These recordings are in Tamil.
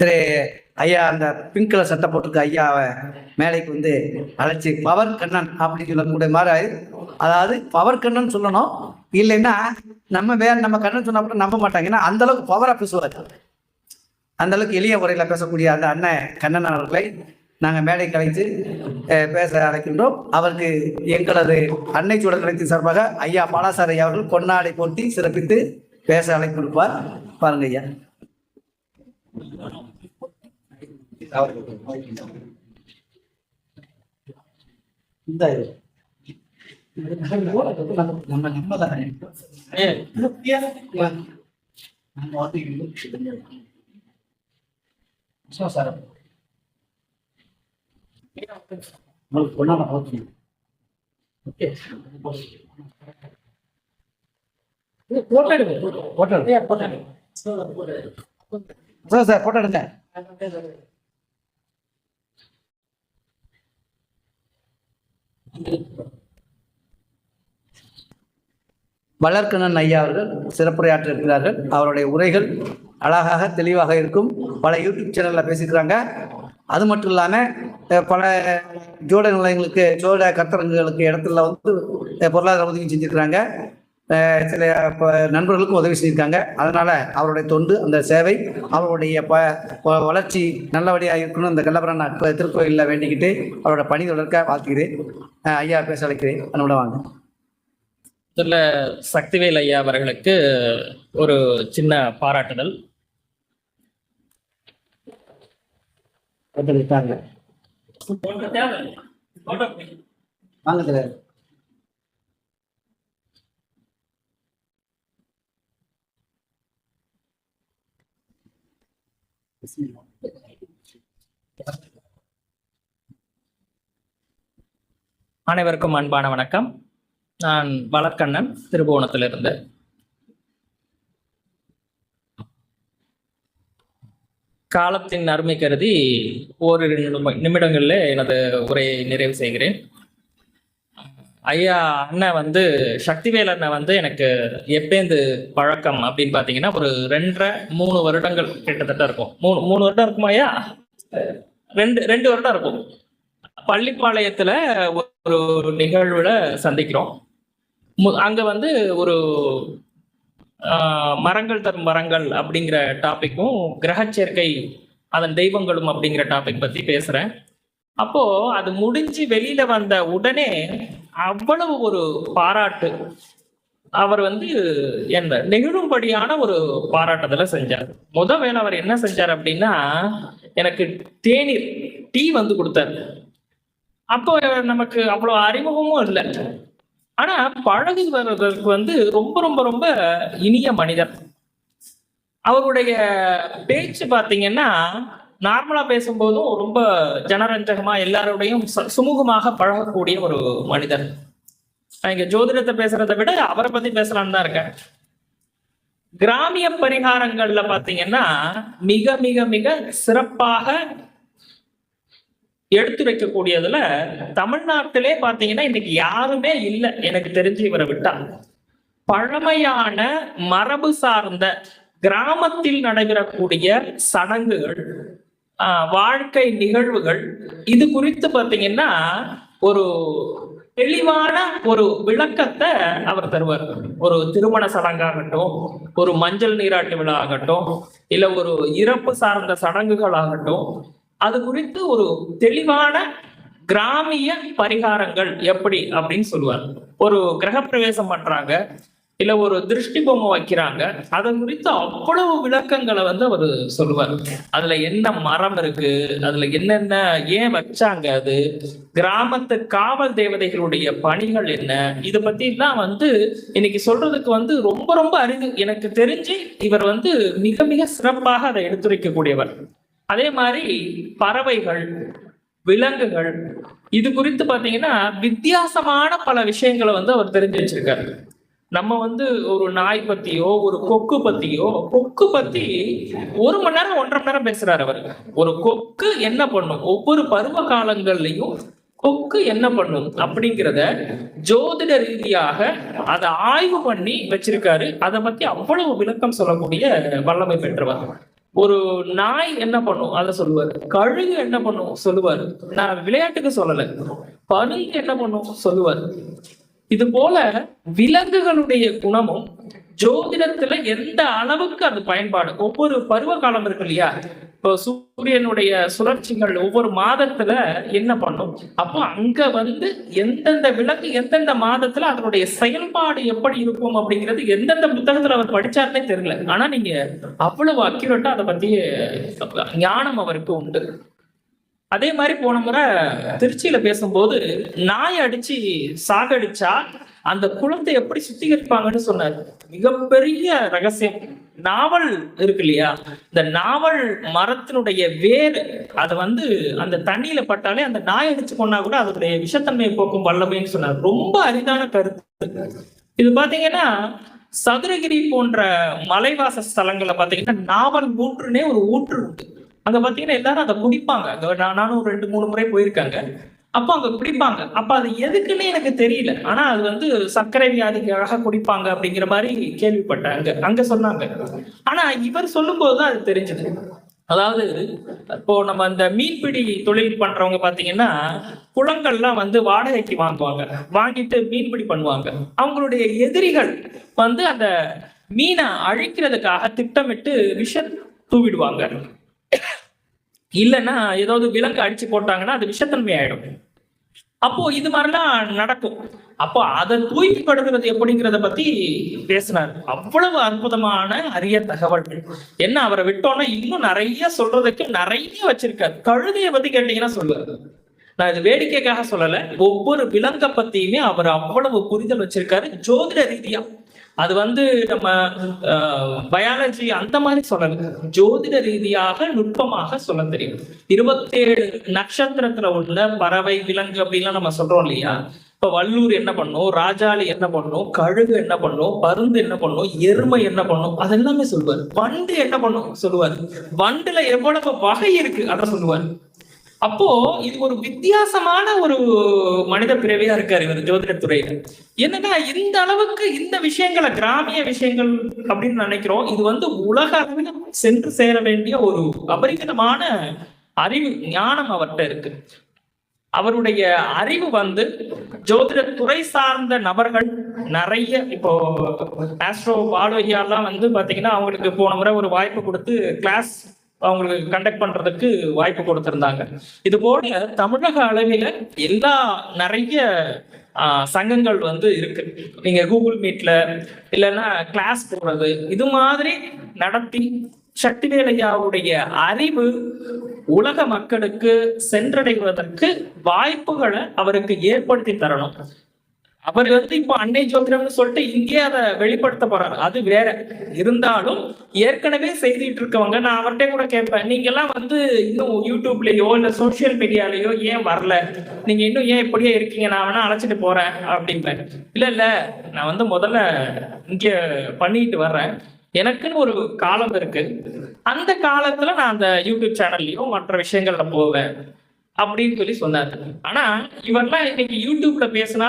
திரு ஐயா அந்த பிங்க் கலர் சட்டை போட்டிருக்க ஐயாவை மேலைக்கு வந்து அழைச்சி பவர் கண்ணன் அப்படின்னு சொல்லக்கூடிய மாதிரி அதாவது பவர் கண்ணன் சொல்லணும். இல்லைன்னா நம்ம வேற நம்ம கண்ணன் சொன்னா கூட நம்ப மாட்டாங்க. ஏன்னா அந்த அளவுக்கு பவரா பேசுவார். அந்த அளவுக்கு எளிய முறையில் பேசக்கூடிய அந்த அண்ணன் கண்ணன் அவர்களை நாங்கள் மேடை கலைத்து பேச அழைக்கின்றோம். அவருக்கு எங்களது அன்னை சூழல் கலைத்தின் சார்பாக ஐயா பாலாசார் ஐயா அவர்கள் கொண்டாடை போட்டி சிறப்பித்து பேச அழைப்பு கொடுப்பார். பாருங்க ஐயா. இந்த இது. நம்ம நம்ம சார் உங்களுக்கு பொண்ணான ஓகே போட்டோ எடுங்க photo photo sir sir photo எடுங்க வளர்க்கணன் ஐயா அவர்கள் சிறப்புரையாற்ற இருக்கிறார்கள் அவருடைய உரைகள் அழகாக தெளிவாக இருக்கும். பல யூடியூப் சேனலில் பேசிக்கிறாங்க அது மட்டும் இல்லாமல் பல ஜோட நிலையங்களுக்கு ஜோட கருத்தரங்குகளுக்கு இடத்துல வந்து பொருளாதார உதவி செஞ்சுருக்கிறாங்க. சில நண்பர்களுக்கும் உதவி செஞ்சிருக்காங்க. அதனால அவருடைய தொண்டு அந்த சேவை அவருடைய ப வளர்ச்சி நல்லபடியாக இருக்கணும். இந்த கள்ளபுரம் திருக்கோயிலில் வேண்டிக்கிட்டு அவரோட பணி தொடர்க்க வாழ்த்துகிறேன். அஹ், ஐயா பேச அழைக்கிறேன். நம்மளோட வாங்க. முதல்ல சக்திவேல் ஐயா அவர்களுக்கு ஒரு சின்ன பாராட்டுதல். வாங்க தலைவர் அனைவருக்கும் அன்பான வணக்கம். நான் வளர்க்கண்ணன் திருபுவனத்திலிருந்து. காலத்தின் அருமை கருதி ஓரிரு நிமிடங்களில் எனது உரையை நிறைவு செய்கிறேன். ஐயா அண்ணன் வந்து சக்திவேல் அண்ணன் வந்து எனக்கு எப்பேந்து பழக்கம் அப்படின்னு பார்த்தீங்கன்னா ஒரு ரெண்டரை மூணு வருடங்கள் கிட்டத்தட்ட இருக்கும். மூணு மூணு வருடம் இருக்குமா ஐயா? ரெண்டு ரெண்டு வருடம் இருக்கும். பள்ளிப்பாளையத்துல ஒரு நிகழ்வுல சந்திக்கிறோம். மு- அங்க வந்து ஒரு மரங்கள் தரும் மரங்கள் அப்படிங்கிற டாபிக்கும் கிரகச்சேர்க்கை அதன் தெய்வங்களும் அப்படிங்கிற டாபிக் பத்தி பேசுறேன். அப்போ அது முடிஞ்சு வெளியில வந்த உடனே அவ்வளவு ஒரு பாராட்டு. அவர் வந்து என்ன நெகிழும்படியான ஒரு பாராட்டுதலை செஞ்சார். முத வேலை அவர் என்ன செஞ்சார் அப்படின்னா எனக்கு தேநீர் டீ வந்து கொடுத்தாரு. அப்போ நமக்கு அவ்வளவு அறிமுகமும் இல்லை. ஆனா பழகி வர்றதுக்கு வந்து ரொம்ப ரொம்ப ரொம்ப இனிய மனிதர். அவருடைய பேச்சு பாத்தீங்கன்னா நார்மலா பேசும்போதும் ரொம்ப ஜனரஞ்சகமா எல்லாரோடையும் சுமூகமாக பழகக்கூடிய ஒரு மனிதர். இங்க ஜோதிடத்தை பேசுறதை விட அவரை பத்தி பேசலான்னு தான் இருக்கேன். கிராமிய பரிகாரங்கள்ல பாத்தீங்கன்னா மிக மிக மிக சிறப்பாக எடுத்துரைக்கக்கூடியதுல தமிழ்நாட்டிலே பாத்தீங்கன்னா இன்னைக்கு யாருமே இல்லை எனக்கு தெரிஞ்சு இவரை விட்டா. பழமையான மரபு சார்ந்த கிராமத்தில் நடைபெறக்கூடிய சடங்குகள். வாழ்க்கை நிகழ்வுகள் இது குறித்து பார்த்தீங்கன்னா ஒரு தெளிவான ஒரு விளக்கத்தை அவர் தருவார். ஒரு திருமண சடங்காகட்டும் ஒரு மஞ்சள் நீராட்டு விழா ஆகட்டும் இல்ல ஒரு இறப்பு சார்ந்த சடங்குகள் ஆகட்டும் அது குறித்து ஒரு தெளிவான கிராமிய பரிகாரங்கள் எப்படி அப்படின்னு சொல்லுவார். ஒரு கிரகப்பிரவேசம் பண்றாங்க இல்ல ஒரு திருஷ்டி பொம்மை வைக்கிறாங்க. அதன் குறித்து அவ்வளவு விளக்கங்களை வந்து அவர் சொல்லுவார். அதுல என்ன மரம் இருக்கு? அதுல என்னென்ன ஏன் வச்சாங்க அது? கிராமத்து காவல் தேவதைகளுடைய பணிகள் என்ன? இதை பத்தி எல்லாம் வந்து இன்னைக்கு சொல்றதுக்கு வந்து ரொம்ப ரொம்ப அறிவு எனக்கு தெரிஞ்சு இவர் வந்து மிக மிக சிறப்பாக அதை எடுத்துரைக்கக்கூடியவர். அதே மாதிரி பறவைகள் விலங்குகள் இது குறித்து பாத்தீங்கன்னா வித்தியாசமான பல விஷயங்களை வந்து அவர் தெரிஞ்சு வச்சிருக்காரு. நம்ம வந்து ஒரு நாய் பத்தியோ ஒரு கொக்கு பத்தியோ கொக்கு பத்தி ஒரு மணி நேரம் ஒன்றரை மணி நேரம் பேசுறாரு அவர். ஒரு கொக்கு என்ன பண்ணும்? ஒவ்வொரு பருவ காலங்கள்லயும் கொக்கு என்ன பண்ணும்? அப்படிங்கிறத ஜோதிட ரீதியாக அதை ஆய்வு பண்ணி வச்சிருக்காரு. அதை பத்தி அவ்வளவு விளக்கம் சொல்லக்கூடிய வல்லமை பெற்றவர். ஒரு நாய் என்ன பண்ணும்? அதை சொல்லுவாரு. கழுகு என்ன பண்ணும்? சொல்லுவாரு. நான் விளையாட்டுக்கு சொல்லல. பருந்து என்ன பண்ணும்? சொல்லுவாரு. இது போல விலங்குகளுடைய குணமும் ஜோதிடத்துல எந்த அளவுக்கு அது பயன்பாடு? ஒவ்வொரு பருவ காலம் இருக்கு இல்லையா? இப்போ சூரியனுடைய சுழற்சிகள் ஒவ்வொரு மாதத்துல என்ன பண்ணும்? அப்போ அங்க வந்து எந்தெந்த விலங்கு எந்தெந்த மாதத்துல அதனுடைய செயல்பாடு எப்படி இருக்கும் அப்படிங்கிறது எந்தெந்த புத்தகத்துல அவர் படிச்சாருன்னே தெரியல. ஆனா நீங்க அவ்வளவு அக்யூரேட்டா அதை பத்தி ஞானம் அவருக்கு உண்டு. அதே மாதிரி போன முறை திருச்சியில பேசும்போது நாய் அடிச்சு சாகடிச்சா அந்த குளத்தை எப்படி சுத்திகரிப்பாங்கன்னு சொன்னார். மிகப்பெரிய ரகசியம். நாவல் இருக்கு இல்லையா? இந்த நாவல் மரத்தினுடைய வேர் அது வந்து அந்த தண்ணியில பட்டாலே அந்த நாய் அடிச்சு கொண்டா கூட அதனுடைய விஷத்தன்மையை போக்கும் வல்லமைன்னு சொன்னார். ரொம்ப அரிதான கருத்து. இது பாத்தீங்கன்னா சதுரகிரி போன்ற மலைவாச ஸ்தலங்களை பாத்தீங்கன்னா நாவல் ஊற்றுனே ஒரு ஊற்று உண்டு. அங்க பாத்தீங்கன்னா எல்லாரும் அதை குடிப்பாங்க அங்க நானும் ஒரு ரெண்டு மூணு முறை போயிருக்காங்க. அப்போ அங்க குடிப்பாங்க. அப்ப அது எதுக்குன்னு எனக்கு தெரியல. ஆனா அது வந்து சர்க்கரை வியாதிக்காக குடிப்பாங்க அப்படிங்கிற மாதிரி கேள்விப்பட்டேன். அங்க அங்க சொன்னாங்க. ஆனா இவர் சொல்லும் தான் அது தெரிஞ்சது. அதாவது இப்போ நம்ம இந்த மீன்பிடி தொழில் பண்றவங்க பாத்தீங்கன்னா குளங்கள்லாம் வந்து வாடகைக்கு வாங்குவாங்க. வாங்கிட்டு மீன்பிடி பண்ணுவாங்க. அவங்களுடைய எதிரிகள் வந்து அந்த மீனை அழிக்கிறதுக்காக திட்டமிட்டு விஷ தூவிடுவாங்க. இல்லைன்னா ஏதாவது விலங்கு அடிச்சு போட்டாங்கன்னா அது விஷத்தன்மை ஆயிடும் அப்போ இது மாதிரிலாம் நடக்கும். அப்போ அதை தூய்மைப்படுத்துறது எப்படிங்கிறத பத்தி பேசினார். அவ்வளவு அற்புதமான அரிய தகவல்கள். என்ன அவரை விட்டோம்னா இன்னும் நிறைய சொல்றதுக்கு நிறைய வச்சிருக்காரு. கழுதையை பத்தி கேட்டீங்கன்னா சொல்லுவாரு. நான் இது வேடிக்கைக்காக சொல்லலை. ஒவ்வொரு விலங்கை பத்தியுமே அவர் அவ்வளவு புரிதல் வச்சிருக்காரு. ஜோதிட ரீதியா. அது வந்து நம்ம பயாலஜி அந்த மாதிரி சொல்லல. ஜோதிட ரீதியாக நுட்பமாக சொல்ல தெரியும். இருபத்தேழு நட்சத்திரத்துல உள்ள பறவை விலங்கு அப்படின்லாம் நம்ம சொல்றோம் இல்லையா? இப்ப வல்லூர் என்ன பண்ணும்? ராஜாளி என்ன பண்ணும்? கழுகு என்ன பண்ணும்? பருந்து என்ன பண்ணும்? எருமை என்ன பண்ணும்? அதெல்லாமே சொல்லுவார். வண்டு என்ன பண்ணும்? சொல்லுவார். வண்டுல எவ்வளவு வகை இருக்கு அதை சொல்லுவார். அப்போ இது ஒரு வித்தியாசமான ஒரு மனித பிறவியா இருக்காரு இவர் ஜோதிடத்துறையில. என்னன்னா இந்த அளவுக்கு இந்த விஷயங்களை கிராமிய விஷயங்கள் அப்படின்னு நினைக்கிறோம். இது வந்து உலக அளவில் சென்று சேர வேண்டிய ஒரு அபரிமிதமான அறிவு ஞானம் அவர்கிட்ட இருக்கு. அவருடைய அறிவு வந்து ஜோதிட துறை சார்ந்த நபர்கள் நிறைய இப்போ ஆஸ்ட்ரோ பாலோகியாலாம் வந்து பாத்தீங்கன்னா அவங்களுக்கு போன முறை ஒரு வாய்ப்பு கொடுத்து கிளாஸ் அவங்களுக்கு கண்டக்ட் பண்றதுக்கு வாய்ப்பு கொடுத்திருந்தாங்க. இது போல தமிழக அளவில் எல்லா நிறைய ஆஹ், சங்கங்கள் வந்து இருக்கு. நீங்க கூகுள் மீட்ல இல்லைன்னா கிளாஸ் போடுறது இது மாதிரி நடத்தி சக்திவேலையாவுடைய அறிவு உலக மக்களுக்கு சென்றடைவதற்கு வாய்ப்புகளை அவருக்கு ஏற்படுத்தி தரணும். அவர் வந்து இப்போ அன்னை ஜோதிடம்னு சொல்லிட்டு இங்கேயே அதை வெளிப்படுத்த போறாரு. அது வேற. இருந்தாலும் ஏற்கனவே செய்துட்டு இருக்கவங்க நான் அவர்கிட்ட கூட கேட்பேன் நீங்க எல்லாம் வந்து இன்னும் யூடியூப்லயோ இல்ல சோசியல் மீடியாலயோ ஏன் வரல? நீங்க இன்னும் ஏன் இப்படியே இருக்கீங்க? நான் வேணா அழைச்சிட்டு போறேன் அப்படிம்பேன் இல்ல இல்ல. நான் வந்து முதல்ல இங்க பண்ணிட்டு வர்றேன். எனக்குன்னு ஒரு காலம் இருக்கு. அந்த காலத்துல நான் அந்த யூடியூப் சேனல்லையும் மற்ற விஷயங்கள்ல போவேன் அப்படின்னு சொல்லி சொன்னாரு. ஆனா இவர்லாம் இன்னைக்கு யூடியூப்ல பேசினா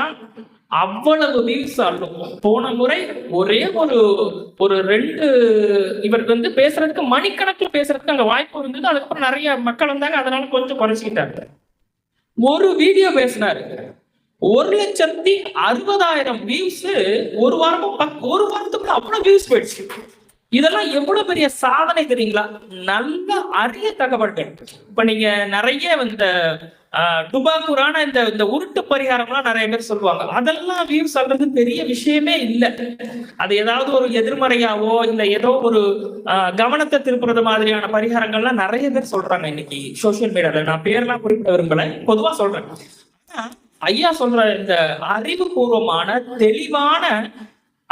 அவ்வளவு வியூஸ் ஆகும். போன முறை ஒரே ஒரு ஒரு ரெண்டு இவர் வந்து பேசுறதுக்கு மணிக்கணக்கில் பேசுறதுக்கு அங்க வாய்ப்பு இருந்தது. அதுக்கப்புறம் நிறைய மக்கள் வந்தாங்க. அதனால கொஞ்சம் குறைச்சிக்கிட்டாங்க. ஒரு வீடியோ பேசினாரு. ஒரு லட்சத்தி அறுபதாயிரம் வியூஸ் ஒரு வாரமும் ஒரு வாரத்துக்குள்ள அவ்வளவு வியூஸ் போயிடுச்சு. இதெல்லாம் எவ்வளவு பெரிய சாதனை தெரியுங்களா? நல்ல அரிய தகவல்கள் இப்ப நீங்க நிறைய இந்த ஆஹ், டுபாக்கூரான இந்த இந்த உருட்டு பரிகாரம்லாம் நிறைய பேர் சொல்லுவாங்க. அதெல்லாம் வியூஸ் சொல்றது பெரிய விஷயமே இல்லை. அது ஏதாவது ஒரு எதிர்மறையாவோ இல்ல ஏதோ ஒரு கவனத்தை திருப்புறது மாதிரியான பரிகாரங்கள்லாம் நிறைய பேர் சொல்றாங்க இன்னைக்கு சோசியல் மீடியால. நான் பேர்லாம் குறிப்பிட விரும்பல. பொதுவா சொல்றேன். ஐயா சொல்ற இந்த அறிவுபூர்வமான தெளிவான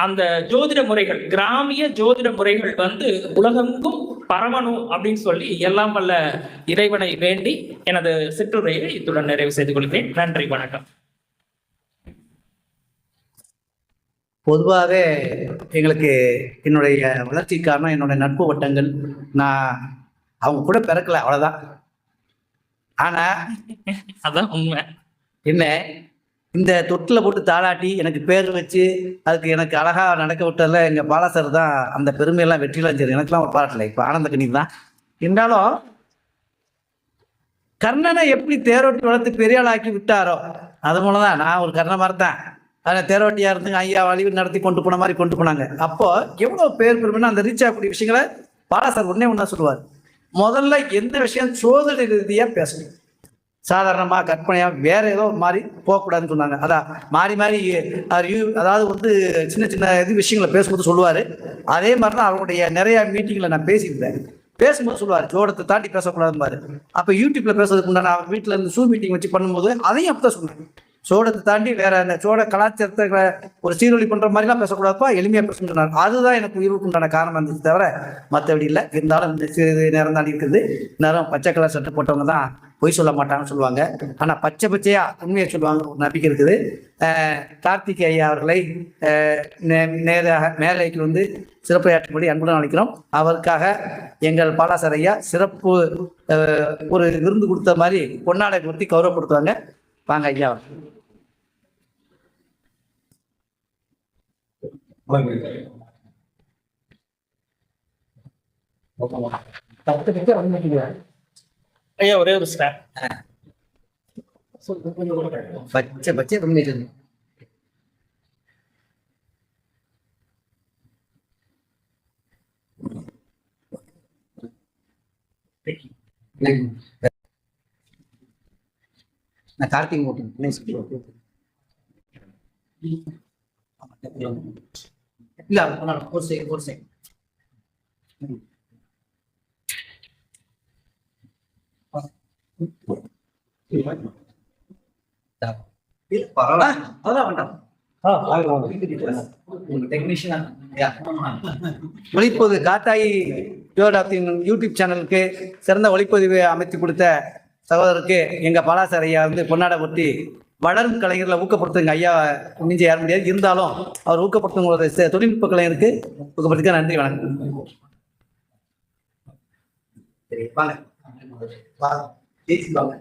அந்த ஜோதிட முறைகள் கிராமிய ஜோதிட முறைகள் வந்து உலகெங்கும் பரவணும் அப்படின்னு சொல்லி எல்லாம் வல்ல இறைவனை வேண்டி எனது சிற்றுரையை இத்துடன் நிறைவு செய்து கொள்கிறேன். நன்றி வணக்கம். பொதுவாகவே எங்களுக்கு என்னுடைய வளர்ச்சி காரணம் என்னுடைய நட்பு வட்டங்கள் நான் அவங்க கூட பிறக்கல அவ்வளோதான் ஆனால் அதான் உண்மை. என்ன இந்த தொட்டில் போட்டு தாளாட்டி எனக்கு பேர் வச்சு அதுக்கு எனக்கு அழகாக நடக்க விட்டதில் எங்கள் பாலாசர் தான் அந்த பெருமையெல்லாம் வெற்றிலாம் சரி எனக்குலாம் ஒரு பாராட்டலை இப்போ ஆனந்த கணி தான். இருந்தாலும் கர்ணனை எப்படி தேரோட்டி வளர்த்து பெரிய ஆளாக்கி விட்டாரோ அது மூலம் தான் நான் ஒரு கர்ண மாதிரி தான். அதில் தேரோட்டியாக இருந்து ஐயா வழி நடத்தி கொண்டு போன மாதிரி கொண்டு போனாங்க. அப்போ எவ்வளோ பேர் பெருமைன்னா அந்த ரீச் ஆகக்கூடிய விஷயங்களை பாலாசர் உடனே ஒன்றா சொல்லுவார். முதல்ல எந்த விஷயம் சோதனை ரீதியாக பேசணும். சாதாரணமாக கற்பனையாக வேற ஏதோ மாறி போகக்கூடாதுன்னு சொன்னாங்க. அதான் மாறி மாறி அவர் யூ- அதாவது வந்து சின்ன சின்ன இது விஷயங்களை பேசும்போது சொல்லுவார். அதே மாதிரி தான் அவருடைய நிறைய மீட்டிங்கில் நான் பேசியிருந்தேன். பேசும்போது சொல்லுவார் ஜோடத்தை தாண்டி பேசக்கூடாதுன்னு பாரு. அப்போ யூடியூப்ல பேசுறதுக்கு உண்டான அவர் வீட்டில் இருந்து சூ மீட்டிங் வச்சு பண்ணும்போது அதையும் அப்படி தான் சொன்னேன் சோடத்தை தாண்டி வேற அந்த சோட கலாச்சாரத்தை ஒரு சீரொலி பண்ற மாதிரிலாம் பேசக்கூடாதுப்பா எளிமையா பேசணும் சொன்னார். அதுதான் எனக்கு உயிருக்கு உண்டான காரணம் இருந்துச்சு தவிர மற்றபடி இல்லை. இருந்தாலும் இந்த சிறிது நேரம் தான் இருக்குது. நேரம் பச்சை கலர் சட்டை போட்டவங்க தான் பொய் சொல்ல மாட்டான்னு சொல்லுவாங்க. ஆனா பச்சை பச்சையா உண்மையை சொல்லுவாங்க. ஒரு நம்பிக்கை இருக்குது. கார்த்திகை கார்த்திக் ஐயா அவர்களை நே- நேராக மேலைக்கு வந்து சிறப்புரையாற்றும்படி அன்புடன் அழைக்கிறோம். அவருக்காக எங்கள் பாலாசர் ஐயா சிறப்பு ஒரு விருந்து கொடுத்த மாதிரி பொன்னாடை கொடுத்து கௌரவப்படுத்துவாங்க. வாங்க ஐயா. ஐயா ஒரே ஒரு ஸ்டார் பச்சை பச்சை சொல்லு. நான் கார்த்திக் ஓட்டு இல்ல. ஒரு செகண்ட் ஒரு செகண்ட் ஒளிப்பது காத்தாயி யோடாப்தின் யூடியூப் சேனலுக்கு சிறந்த ஒளிப்பதிவு அமைத்து கொடுத்த சகோதரருக்கு எங்க பலாசர் ஐயா வந்து பொன்னாட ஒட்டி வளரும் கலைஞர்களை ஊக்கப்படுத்துங்க ஐயா மிஞ்சி யார முடியாது. இருந்தாலும் அவர் ஊக்கப்படுத்துங்களோட தொழில்நுட்ப கலைஞருக்கு ஊக்கப்படுத்துக்க நன்றி வணக்கம். சரி வாங்க. வாங்க ஜெயிச்சு வாங்க